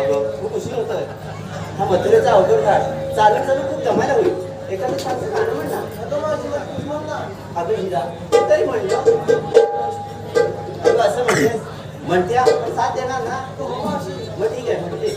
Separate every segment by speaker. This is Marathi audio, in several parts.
Speaker 1: अगं खूप उशीर होतोय. हा मथुरेचा अवघड काळ. चालत चालू खूप जमायला होईल एखादं छानसं गाणं म्हण ना. अगं हिरा तरी म्हणलं. अगं असं म्हणतेस म्हणते आपण साथ देणार ना? मग ठीक आहे म्हणते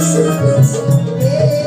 Speaker 2: sequência.